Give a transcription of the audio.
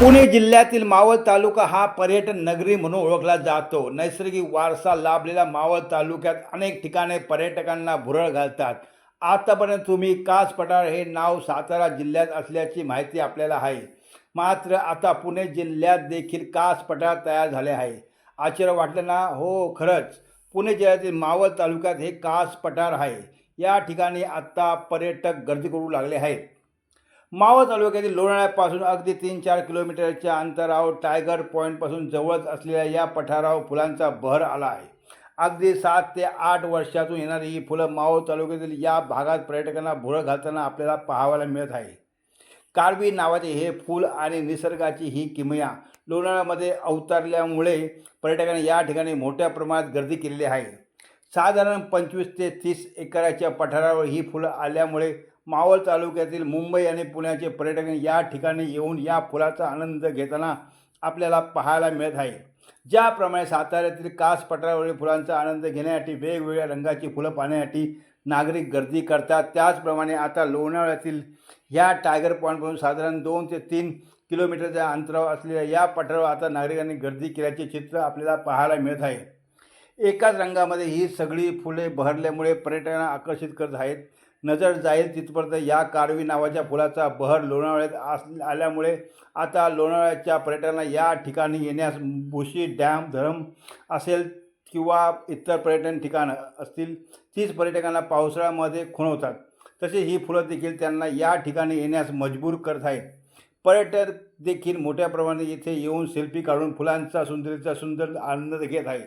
पुणे जिल्ह्यातील मावळ तालुका हा पर्यटन नगरी म्हणून ओळखला जातो. नैसर्गिक वारसा लाभलेला मावळ तालुक्यात अनेक ठिकाणे पर्यटकांना भुरळ घालतात. आतापर्यंत तुम्ही कास पठार हे नाव सातारा जिल्ह्यात असल्याची माहिती आपल्याला आहे. मात्र आता पुणे जिल्ह्यात देखील कास पठार तयार झाले आहे. आश्चर्य वाटलं ना? हो खरंच. पुणे जिल्ह्यातील मावळ तालुक्यात हे कास पठार आहे. या ठिकाणी आता पर्यटक गर्दी करू लागले आहेत. मावळ तालुक्यातील लोणाळ्यापासून अगदी तीन चार किलोमीटरच्या अंतरावर टायगर पॉईंटपासून जवळच असलेल्या या पठारावर फुलांचा बहर आला आहे. अगदी सात ते आठ वर्षातून येणारी ही फुलं मावळ तालुक्यातील या भागात पर्यटकांना भुळं घालताना आपल्याला पाहायला मिळत आहे. कारवी नावाचे हे फूल आणि निसर्गाची ही किमया लोणाळ्यामध्ये अवतरल्यामुळे पर्यटकांनी या ठिकाणी मोठ्या प्रमाणात गर्दी केलेली आहे. साधारण पंचवीस ते तीस एकराच्या पठारावर ही फुलं आल्यामुळे मावळ तालुक्यातील मुंबई आणि पुण्याचे पर्यटक या ठिकाणी येऊन या फुलाचा आनंद घेताना आपल्याला पाहायला मिळत आहे. ज्याप्रमाणे साताऱ्यातील कास पठारावरील फुलांचा आनंद घेण्यासाठी वेगवेगळ्या रंगाची फुलं पाहण्यासाठी नागरिक गर्दी करतात. त्याचप्रमाणे आता लोणावळ्यातील ह्या टायगर पॉईंटपासून साधारण दोन ते तीन किलोमीटरच्या अंतरावर असलेल्या या पठारावर आता नागरिकांनी गर्दी केल्याचे चित्र आपल्याला पाहायला मिळत आहे. एकाच रंगामध्ये ही सगळी फुले बहरल्यामुळे पर्यटकांना आकर्षित करत आहेत. नजर जाईल तिथपर्यंत या कारवी नावाच्या फुलाचा बहर लोणावळ्यात आस आल्यामुळे आता लोणावळ्याच्या पर्यटकांना या ठिकाणी येण्यास भुशी डॅम धरम असेल किंवा इतर पर्यटन ठिकाणं असतील तीच पर्यटकांना पावसाळ्यामध्ये खुणवतात. तसे ही फुलं देखील त्यांना या ठिकाणी येण्यास मजबूर करत आहेत. पर्यटक देखील मोठ्या प्रमाणात येथे येऊन सेल्फी काढून फुलांचा सुंदरीचा सुंदर आनंद घेत आहे